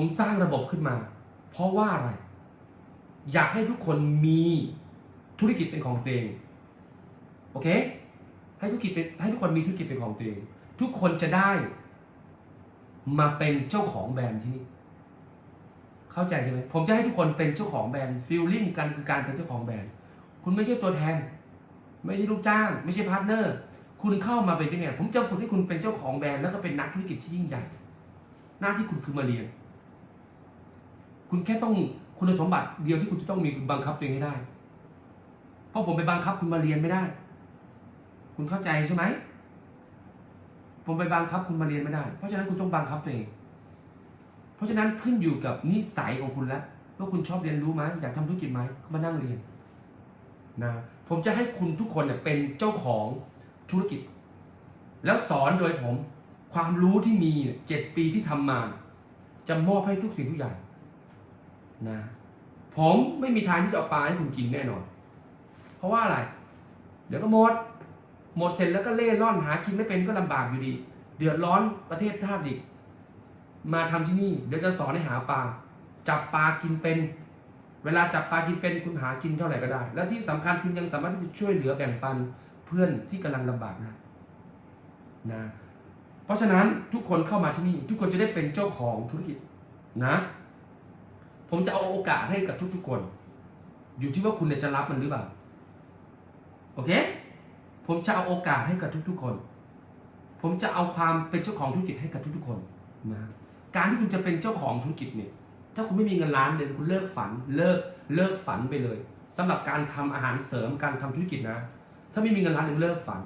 ผมสร้างระบบขึ้นมา เพราะว่าอะไร อยากให้ทุกคนมีธุรกิจเป็นของตัวเองโอเค ให้ธุรกิจเป็นให้ทุกคนมีธุรกิจเป็นของตัวเองทุกคนจะได้มาเป็นเจ้าของแบรนด์ที่นี่เข้าใจใช่ไหมผมจะให้ทุกคนเป็นเจ้าของแบรนด์ฟีลลิ่งกันคือการเป็นเจ้าของแบรนด์คุณไม่ใช่ตัวแทน ไม่ใช่ลูกจ้าง ไม่ใช่พาร์ทเนอร์ คุณเข้ามาเป็นที่เนี่ยผมจะฝึกให้คุณเป็นเจ้าของแบรนด์แล้วก็เป็นนักธุรกิจที่ยิ่งใหญ่ หน้าที่คุณคือมาเรียน คุณแค่ต้องคุณสมบัติเดียวที่คุณจะต้องมีคือบังคับตัวเองให้ได้ เพราะผมไปบังคับคุณมาเรียนไม่ได้ คุณเข้าใจใช่ไหม ผมไปบังคับคุณมาเรียนไม่ได้ เพราะฉะนั้นคุณต้องบังคับตัวเอง เพราะฉะนั้นขึ้นอยู่กับนิสัยของคุณแล้วว่าคุณชอบเรียนรู้ไหมอยากทำธุรกิจไหมก็มานั่งเรียนนะผมจะให้คุณทุกคนเนี่ยเป็นเจ้าของธุรกิจ แล้วสอนโดยผมความรู้ที่มีเจ็ดปีที่ทำมา จะมอบให้ทุกสิ่งทุกอย่าง นะผมไม่มีทางที่จะเอาปลาให้คุณกินแน่นอน เพราะว่าอะไร เดี๋ยวก็หมด หมดเสร็จแล้วก็เล่ร่อนหากินไม่เป็นก็ลำบากอยู่ดี เดือดร้อนประเทศชาติอีกมาทำที่นี่เดี๋ยวจะสอนให้หาปลา จับปลากินเป็น เวลาจับปลากินเป็นคุณหากินเท่าไหร่ก็ได้ และที่สำคัญคุณยังสามารถที่จะช่วยเหลือแบ่งปันเพื่อนที่กำลังลำบากนะนะเพราะฉะนั้นทุกคนเข้ามาที่นี่ ทุกคนจะได้เป็นเจ้าของธุรกิจนะ ผมจะเอาโอกาสให้กับทุกๆคน อยู่ที่ว่าคุณจะรับมันหรือเปล่า โอเค ผมจะเอาโอกาสให้กับทุกๆคน ผมจะเอาความเป็นเจ้าของธุรกิจให้กับทุกๆคนนะการที่คุณจะเป็นเจ้าของธุรกิจเนี่ย ถ้าคุณไม่มีเงินล้านเดือนคุณเลิกฝัน เลิกเลิกฝันไปเลยสำหรับการทำอาหารเสริมการทำธุรกิจนะ ถ้าไม่มีเงินล้านเดือนเลิกฝัน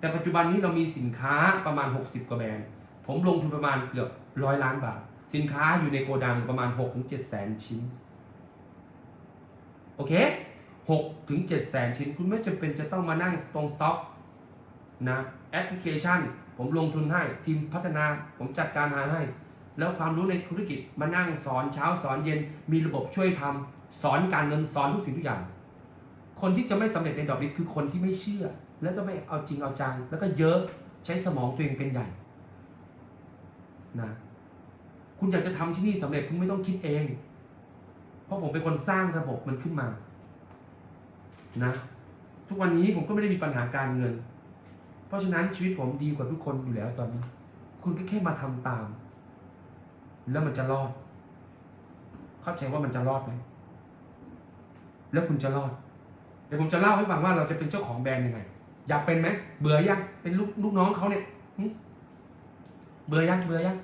แต่ปัจจุบันนี้เรามีสินค้าประมาณ 60 กว่าแบรนด์ ผมลงทุนประมาณเกือบร้อยล้านบาท สินค้าอยู่ในโกดังประมาณ6ถึง7แสนชิ้น โอเค6ถึง7แสนชิ้น คุณไม่จำเป็นจะต้องมานั่งตรงสต็อกนะแอปพลิเคชัน ผมลงทุนให้ ทีมพัฒนาผมจัดการหาให้ แล้วความรู้ในธุรกิจมานั่งสอนเช้าสอนเย็น มีระบบช่วยทำสอนการเงินสอนทุกสิ่งทุกอย่าง คนที่จะไม่สำเร็จในดอกบิทคือคนที่ไม่เชื่อ แล้วก็ไม่เอาจริงเอาจัง แล้วก็เยอะใช้สมองตัวเองเป็นใหญ่นะ คุณอยากจะทำที่นี่สำเร็จคุณไม่ต้องคิดเอง เพราะผมเป็นคนสร้างระบบมันขึ้นมา นะ ทุกวันนี้ผมก็ไม่ได้มีปัญหาการเงิน เพราะฉะนั้นชีวิตผมดีกว่าทุกคนอยู่แล้วตอนนี้ คุณก็แค่มาทำตาม แล้วมันจะรอด เข้าใจว่ามันจะรอดไหมแล้วคุณจะรอดเดี๋ยวผมจะเล่าให้ฟังว่าเราจะเป็นเจ้าของแบรนด์ยังไง อยากเป็นไหมเบื่อยังเป็นลูกลูกน้องเขาเนี่ยเบื่อยังเบื่อยัง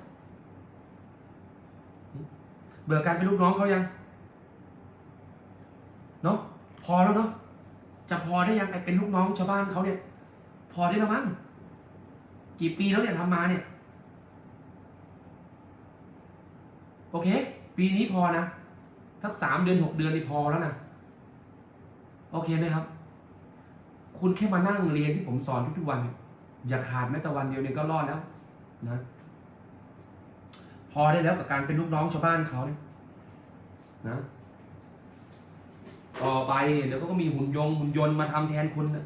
เบื่อการเป็นลูกน้องเขายัง เนาะพอแล้วเนาะจะพอได้ยังไอเป็นลูกน้องชาวบ้านเขาเนี่ย พอได้แล้วมั้งกี่ปีแล้วเนี่ยทำมาเนี่ย โอเค ปีนี้พอนะสักสามเดือนหกเดือนนี่พอแล้วนะโอเคไหมครับ คุณแค่มานั่งเรียนที่ผมสอนทุกๆวัน อย่าขาดแม้แต่วันเดียวเนี่ยก็รอดแล้วนะ พอได้แล้วกับการเป็นลูกน้องชาวบ้านเขาเนี่ยนะต่อไปเนี่ยเดี๋ยวเขาก็มีหุ่นยงหุ่นยนต์มาทำแทนคุณนะ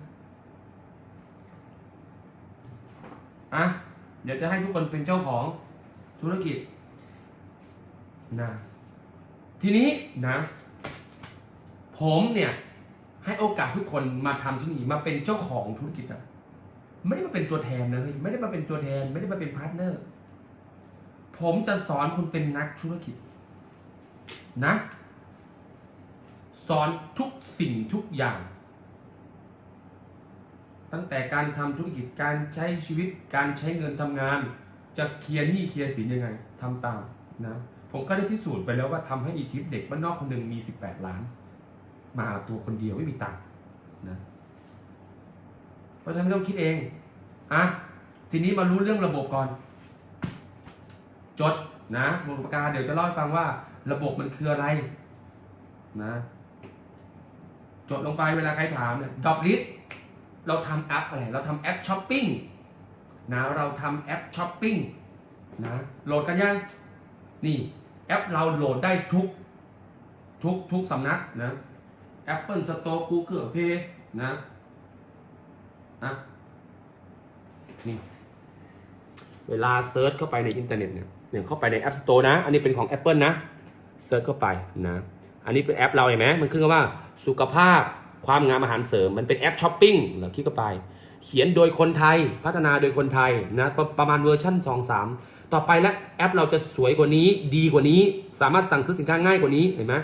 อะเดี๋ยวจะให้ทุกคนเป็นเจ้าของธุรกิจนะทีนี้นะ ผมเนี่ย ให้โอกาสทุกคนมาทำที่นี่มาเป็นเจ้าของธุรกิจอะไม่ได้มาเป็นตัวแทนนะเฮ้ยไม่ได้มาเป็นตัวแทน ไม่ได้มาเป็นพาร์ทเนอร์ ผมจะสอนคุณเป็นนักธุรกิจ นะ สอนทุกสิ่งทุกอย่าง ตั้งแต่การทำธุรกิจการใช้ชีวิตการใช้เงินทำงาน จะเคลียร์หนี้เคลียร์สินยังไงทำตามนะผมก็ได้พิสูจน์ไปแล้วว่าทำให้อีทิปเด็กบ้านนอกคนหนึ่งมี 18 ล้านมาเอาตัวคนเดียวไม่มีตังค์นะเพราะฉะนั้นไม่ต้องคิดเองอะทีนี้มารู้เรื่องระบบก่อน จดนะสมุดปากกาเดี๋ยวจะเล่าให้ฟังว่า ระบบมันคืออะไรนะจดลงไปเวลาใครถามเนี่ยดอกลิสเราทำแอปอะไร เราทำแอปช้อปปิ้งนะเราทำแอปช้อปปิ้งนะโหลดกันยังนี่แอปเราโหลดได้ทุกทุกทุกสำนักนะ Apple Store Google Play นะนะนี่เวลาเซิร์ชเข้าไปในอินเทอร์เน็ตเนี่ย เนี่ยเข้าไปใน App Store นะ อันนี้เป็นของ Apple นะเซิร์ชเข้าไปนะ อันนี้เป็นแอปเราเห็นไหมมันขึ้นว่าสุขภาพความงามอาหารเสริม มันเป็นแอปช้อปปิ้งเราคลิกเข้าไป เขียนโดยคนไทยพัฒนาโดยคนไทยนะประประมาณเวอร์ชั่น 2 3 ต่อไปแล้วแอปเราจะสวยกว่านี้ ดีกว่านี้ สามารถสั่งซื้อสินค้าง่ายกว่านี้เห็นไหม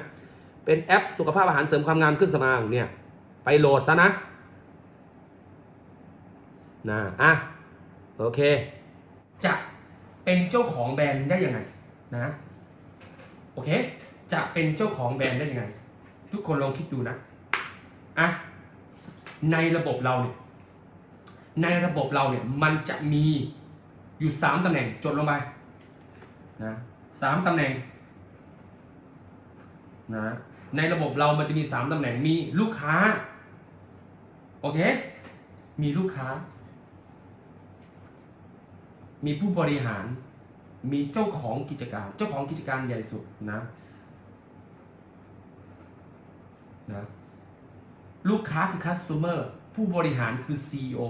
เป็นแอปสุขภาพอาหารเสริมความงามเครื่องสำอางเนี่ยไปโหลดซะนะนะอะโอเคจะ เป็นเจ้าของแบรนด์ได้ยังไงนะโอเค จะเป็นเจ้าของแบรนด์ได้ยังไง ทุกคนลองคิดดูนะอะในระบบเราเนี่ยในระบบเราเนี่ยมันจะมีอยู่สามตำแหน่งจดลงไปนะสามตำแหน่งนะในระบบเรามันจะมีสามตำแหน่งมีลูกค้า โอเค มีลูกค้า มีผู้บริหาร มีเจ้าของกิจการ เจ้าของกิจการใหญ่สุดนะนะลูกค้าคือ customer ผู้บริหารคือ CEO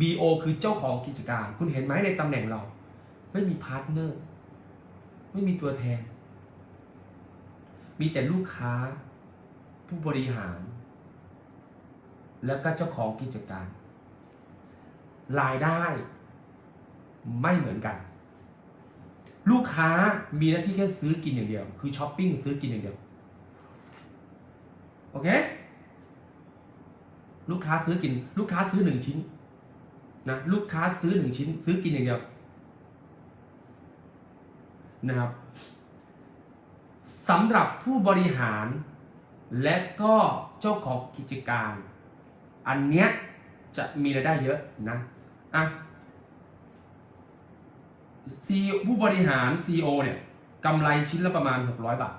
BO คือเจ้าของกิจการ คุณเห็นไหมในตำแหน่งเรา ไม่มีพาร์ทเนอร์ ไม่มีตัวแทน มีแต่ลูกค้า ผู้บริหาร แล้วก็เจ้าของกิจการ รายได้ ไม่เหมือนกัน ลูกค้ามีหน้าที่แค่ซื้อกินอย่างเดียว คือช้อปปิ้งซื้อกินอย่างเดียว โอเค ลูกค้าซื้อกิน ลูกค้าซื้อหนึ่งชิ้นนะลูกค้าซื้อหนึ่งชิ้น ซื้อกินอย่างเดียวนะครับสำหรับผู้บริหารและก็เจ้าของกิจการ อันเนี้ยจะมีรายได้เยอะนะอะ ซีผู้บริหาร CEO เนี่ยกำไรชิ้นละประมาณ 600 บาท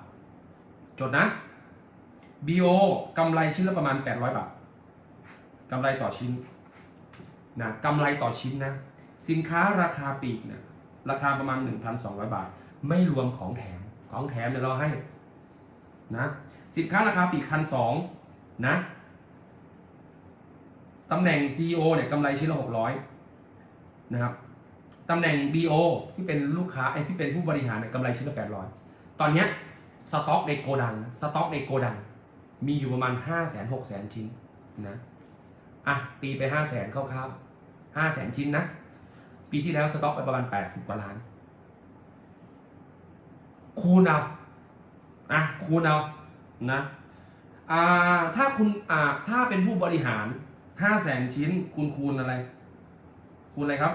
จดนะ BO กำไรชิ้นละประมาณ 800 บาทกำไรต่อชิ้นนะกำไรต่อชิ้นนะ สินค้าราคาปีกเนี่ยราคาประมาณ 1,200 บาท ไม่รวมของแถมของแถมเนี่ยเราให้นะสินค้าราคาปีกพันสองนะตำแหน่ง CEO เนี่ยกำไรชิ้นละ600นะครับ ตำแหน่ง BO ที่เป็นลูกค้าไอ้ที่เป็นผู้บริหารกำไรชิ้นละ800 ตอนนี้สต็อกในโกดังนสต็อกในโกดัง มีอยู่ประมาณ5 0 0 0 0 0 0 0 0 0 ชิ้นนะอะตีไป 5 0 0 0 0 0คร่าวๆ5 0 0 0 0 0 ชิ้นนะ ปีที่แล้วสต็อกไปประมาณ 80กว่าล้าน คูณเอาอะคูณเอานะอ่าถ้าคุณอ่าถ้าเป็นผู้บริหาร 5 0 0 0 0 0 ชิ้น คูณคูณอะไร คูณอะไรครับ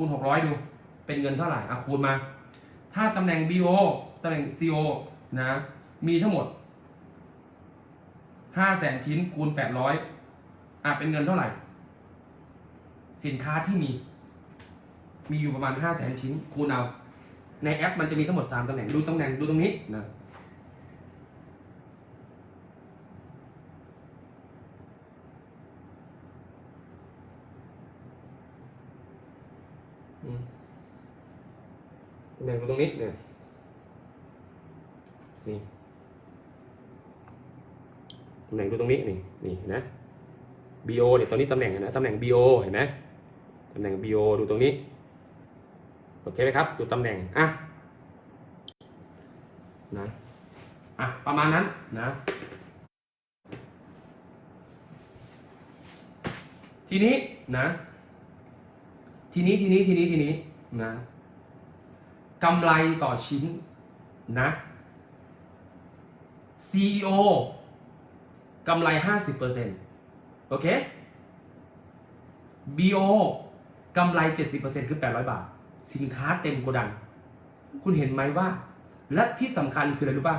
คูณ 600 ดู เป็นเงินเท่าไหร่อะคูณมา ถ้าตำแหน่ง BO ตำแหน่ง CO นะ มีทั้งหมด 5 0 0แสนชิ้นคูณ 800 อะเป็นเงินเท่าไหร่ สินค้าที่มี มีอยู่ประมาณ 5 0 0แสนชิ้นคูณเอา ในแอปมันจะมีทั้งหมด 3ตำแหน่ง ดูตำแหน่งดูตรงนี้นะ อืมตำ แหน่งดูตรงนี้เนี่ยนี่ตำแหน่งดูตรงนี้นี่นี่นะ BO เนี่ยตอนนี้ตำแหน่งนะตำแหน่ง BO เห็นไหมตำแหน่ง BO ดูตรงนี้โอเคไหมครับ ดูตำแหน่งอะนะอะประมาณนั้นนะ ทีนี้นะ ทีนี้ทีนี้ทีนี้ทีนี้นะกำไรต่อชิ้นนะ CEO กำไร 50%โอเค BO กำไร 70%คือ 800 บาท สินค้าเต็มโกดัง คุณเห็นไหมว่า และที่สำคัญคืออะไรรู้ป่ะ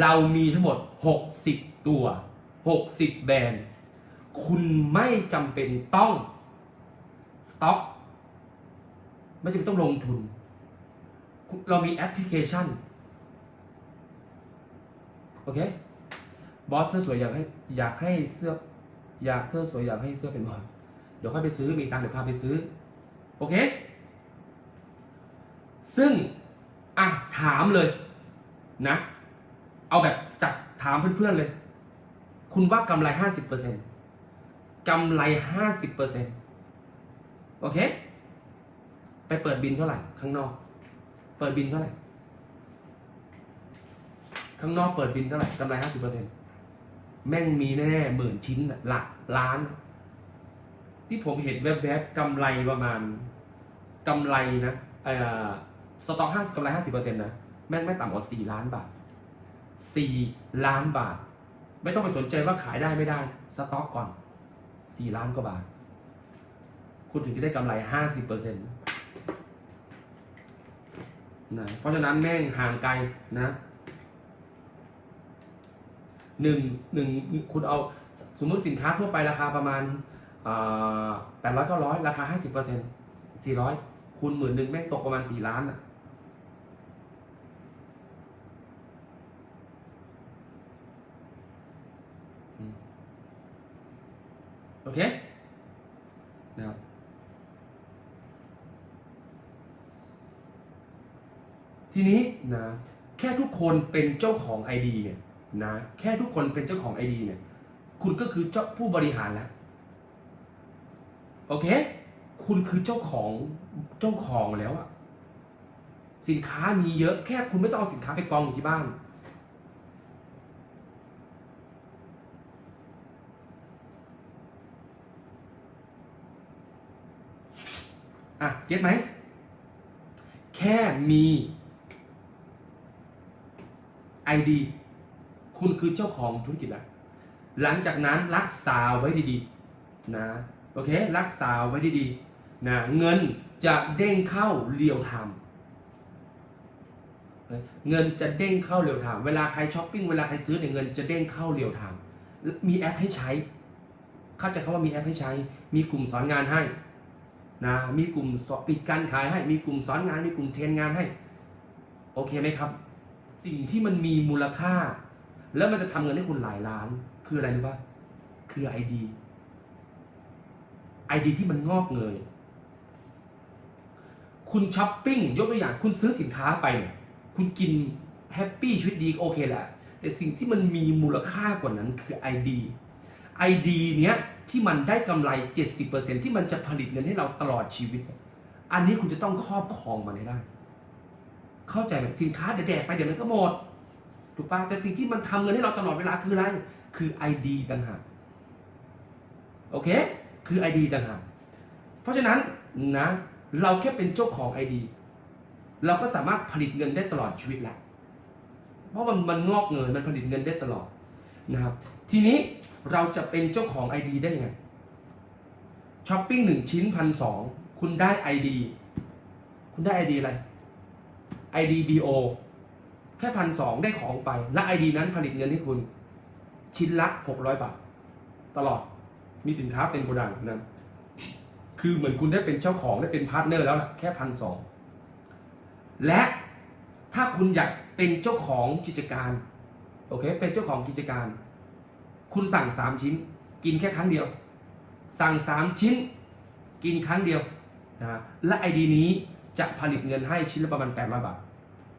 เรามีทั้งหมด 60 ตัว 60 แบรนด์ คุณไม่จำเป็นต้องสต็อก ไม่จำเป็นต้องลงทุน เรามีแอปพลิเคชัน โอเค บอสเสื้อสวยอยากให้อยากให้เสื้ออยากเสื้อสวยอยากให้เสื้อเป็นบอสเดี๋ยวค่อยไปซื้อมีตังค์เดี๋ยวพาไปซื้อ โอเค ซึ่ง อะ ถามเลยนะ เอาแบบจัดถามเพื่อนๆเลย คุณว่ากำไรห้าสิบเปอร์เซ็นกำไรห้าสิบเปอร์เซ็นโอเค ไปเปิดบินเท่าไหร่ข้างนอก เปิดบินเท่าไหร่ข้างนอกเปิดบินเท่าไหร่กำไรห้าสิบเปอร์เซ็นต์แม่งมีแน่หมื่นชิ้นหลักล้าน ที่ผมเห็นแวบๆกำไรประมาณกำไรนะเออสต็อกห้าสิบกำไรห้าสิบเปอร์เซ็นต์นะแม่งไม่ต่ำกว่าสี่ล้านบาทสี่ล้านบาท ไม่ต้องไปสนใจว่าขายได้ไม่ได้ สต็อกก่อนสี่ล้านกว่าบาท คุณถึงจะได้กำไรห้าสิบเปอร์เซ็นต์ นะเพราะฉะนั้นแม่งห่างไกลนะหนึ่งหนึ่งคุณเอาสมมติสินค้าทั่วไปราคาประมาณแปดร้อยเก้าร้อยราคาห้าสิบเปอร์เซ็นต์สี่ร้อยคูณหมื่นหนึ่งแม่งตกประมาณสี่ล้านอะโอเค นะครับ ทีนี้นะแค่ทุกคนเป็นเจ้าของ ID เนี่ยนะแค่ทุกคนเป็นเจ้าของ ID เนี่ยคุณก็คือเจ้าผู้บริหารแล้วโอเค คุณคือเจ้าของเจ้าของแล้วอะสินค้ามีเยอะแค่คุณไม่ต้องเอาสินค้าไปกองอยู่ที่บ้าน อะเก็ตไหม แค่มี ID คุณคือเจ้าของธุรกิจแล้วหลังจากนั้นรักษาไว้ดีๆนะโอเครักษาไว้ดีๆนะเงินจะเด้งเข้าเรียวไทม์เงินจะเด้งเข้าเรียวไทม์เวลาใครช้อปปิ้งเวลาใครซื้อเนี่ยเงินจะเด้งเข้าเรียวไทม์มีแอปให้ใช้ เข้าใจคำว่ามีแอปให้ใช้ มีกลุ่มสอนงานให้นะมีกลุ่มสอนปิดการขายให้ มีกลุ่มสอนงาน มีกลุ่มเทรนงานให้ โอเคไหมครับ สิ่งที่มันมีมูลค่า แล้วมันจะทำเงินให้คุณหลายล้าน คืออะไรรู้ป่ะคือ ID ID ที่มันงอกเงยคุณช้อปปิ้งยกตัวอย่างคุณซื้อสินค้าไปเนี่ยคุณกินแฮปปี้ชีวิตดีโอเคแหละ แต่สิ่งที่มันมีมูลค่ากว่านั้นคือ ID ID เนี้ยที่มันได้กำไร 70%ที่มันจะผลิตเงินให้เราตลอดชีวิต อันนี้คุณจะต้องครอบครองมันให้ได้ เข้าใจไหมสินค้าเดี๋ยวแดกไปเดี๋ยวมันก็หมด ถูกปะแต่สิ่งที่มันทำเงินให้เราตลอดเวลาคืออะไร คือ ID ต่างหากโอเค คือ ID ต่างหากเพราะฉะนั้นนะเราแค่เป็นเจ้าของ ID เราก็สามารถผลิตเงินได้ตลอดชีวิตแหละเพราะมันมันงอกเงินมันผลิตเงินได้ตลอดนะครับ ทีนี้เราจะเป็นเจ้าของ ID ได้ยังไงช้อปปิ้งหนึ่งชิ้นพันสองคุณได้ ID คุณได้ ID อะไร ID BO แค่พันสองได้ของไป และ ID นั้นผลิตเงินให้คุณ ชิ้นละหกร้อยบาท ตลอดมีสินค้าเป็นโกดังนะคือเหมือนคุณได้เป็นเจ้าของได้เป็นพาร์ทเนอร์แล้วละแค่พันสองและถ้าคุณอยากเป็นเจ้าของกิจการโอเค เป็นเจ้าของกิจการ คุณสั่งสามชิ้น กินแค่ครั้งเดียว สั่งสามชิ้น กินครั้งเดียวนะและไอดีนี้จะผลิตเงินให้ชิ้นละประมาณ800บาท